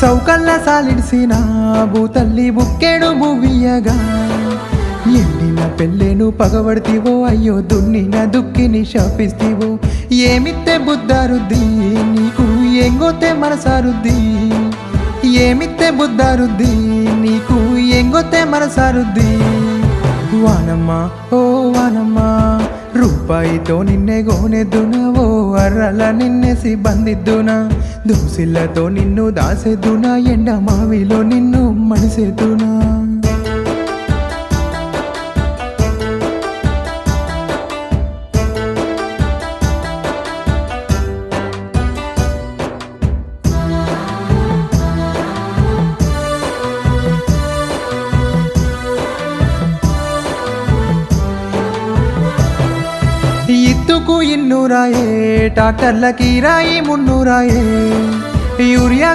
సౌకల్ల సాలిడిసిన భూతల్లి బుక్కేడు భూవియగా ఎండిన పెళ్ళేను పగబడితివో అయ్యో దున్నిన దుక్కిని శాపిస్తివో. ఏమిత్తే బుద్ధారుద్ది నీకు ఎంగోతే మనసారుద్ది. ఏమిత్తే బుద్ధారుద్ది నీకు ఎంగొతే మనసారుద్ది. వానమ్మ ఓ వానమ్మ రూపాయితో నిన్నే గోనెద్దున? ఓ అర్రల నిన్నేసి బందిద్దున దూసిల్లతో నిన్ను దాసెద్దున? ఎండ మావిలో నిన్ను ఇన్నురాయే టాటర్లకి రాయి మున్నురాయే. యూరియా